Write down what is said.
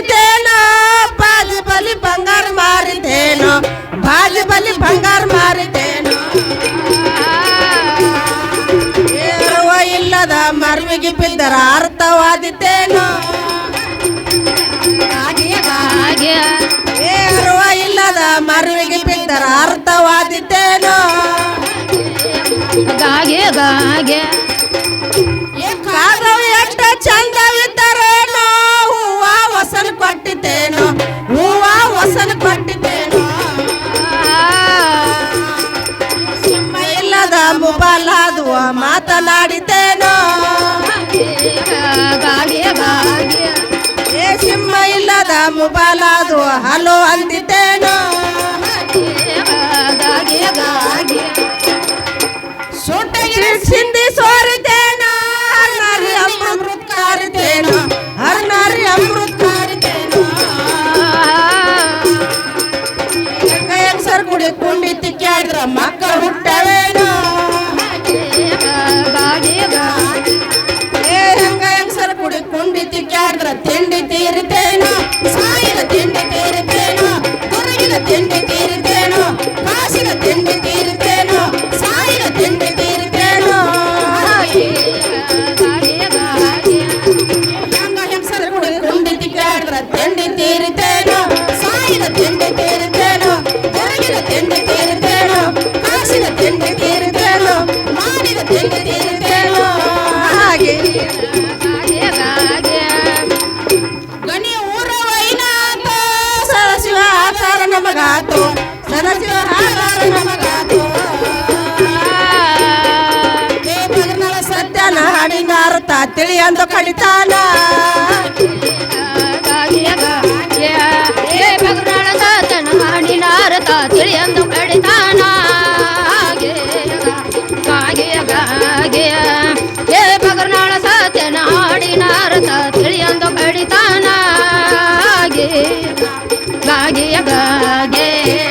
ಮಾರಿತೇನೋ ಬಾಜಿ ಬಲಿ ಬಂಗಾರ ಮಾರಿತೇನೋ ಬಾಜಿ ಬಲಿ ಬಂಗಾರ ಮಾರಿತೇನೋ. ಏರುವ ಇಲ್ಲದ ಮರ್ಮಿಗೆ ಬಿದ್ದರ ಅರ್ಥವಾದಿತೇನೋ. ಏರುವ ಇಲ್ಲದ ಮರ್ಮಿಗೆ ಬಿದ್ದರ ಅರ್ಥವಾದಿತೇನೋ. ಗಾಗೆ ಗಾಗೆ ಗಾಗೆ ಗಾಗೆ ಏ ಸಿಂಹ ಇಲ್ಲದ ಮುಬಾಲಾದು ಹಲೋ ಸೊಟ್ಟಗೆ ಸಿಂಧಿ ಸೋರಿದ್ದೇನೋ ಹರ್ನಾರಿ ಅಮೃತ ಕಾರಿದ್ದೇನೋ ಹರ್ನಾರಿ ಅಮೃತ ಕಾರಿದ್ದೇನೋ ಹೆಂಗ ಹೆಂಗಸರ್ ಕುಡಿ ಕುಂಡಿ ತಿಕ್ಕಾದ್ರ ಮಕ್ಕಳು ಹುಟ್ಟವೇನೋ? ಗಾಗೆ ಗಾಗೆ ಏ ಹೆಂಗ ಹೆಂಗಸರ್ ಕುಡಿ ಕುಂಡಿ ತಿಕ್ಕಾಡ್ರ ತಿಂಡಿ ತೀರಿತೇನೋ ಸಾಯಿನ ತಿಂಡಿ ತೀರಿತೇನೋ ಕೊರಗಿನ ತಿಂಡಿ ತೀರಿತೇನೋ ಕಾಸಿನ ತಿಂಡಿ ತೀರಿತೇನೋ ಸಾಯಿನ ತಿಂಡಿ ತೀರಿತೇನೋ ಗಾಗೆ ಗಾಗೆ ಹೆಂಗ ಹೆಂಗಸರ್ ಕುಡಿ ಕುಂಡಿ ತಿಕ್ಕಾಡ್ರ ತಿಂಡಿ ತೀರಿತೇನೋ ಸಾಯಿನ ತಿಂಡಿ ತೀರಿತೇನೋ ಕೊರಗಿನ ತಿಂಡಿ ತೀರಿತೇನೋ ಕಾಸಿನ ತಿಂಡಿ ತೀರಿತೇನೋ ಮಾಡಿದ ತಿಂಡಿ ನಮಗಾತು ಸದಾಶಿವ ಹಾಗಾರು ನಮಗಾತು. ಏ ಮಗನಳ ಸತ್ಯನ ಹಾಡಿನಾರುತ್ತ ತಿಳಿ ಅಂದು ಕಡಿತಾನ. ಏ ಮಗನಳ ಸತ್ಯನ ಹಾಡಿನಾರುತ್ತ ತಿಳಿ ಅಂದು ಕಡಿತಾನ. ಹಾಗೆ ಹಾಗೆ gage gage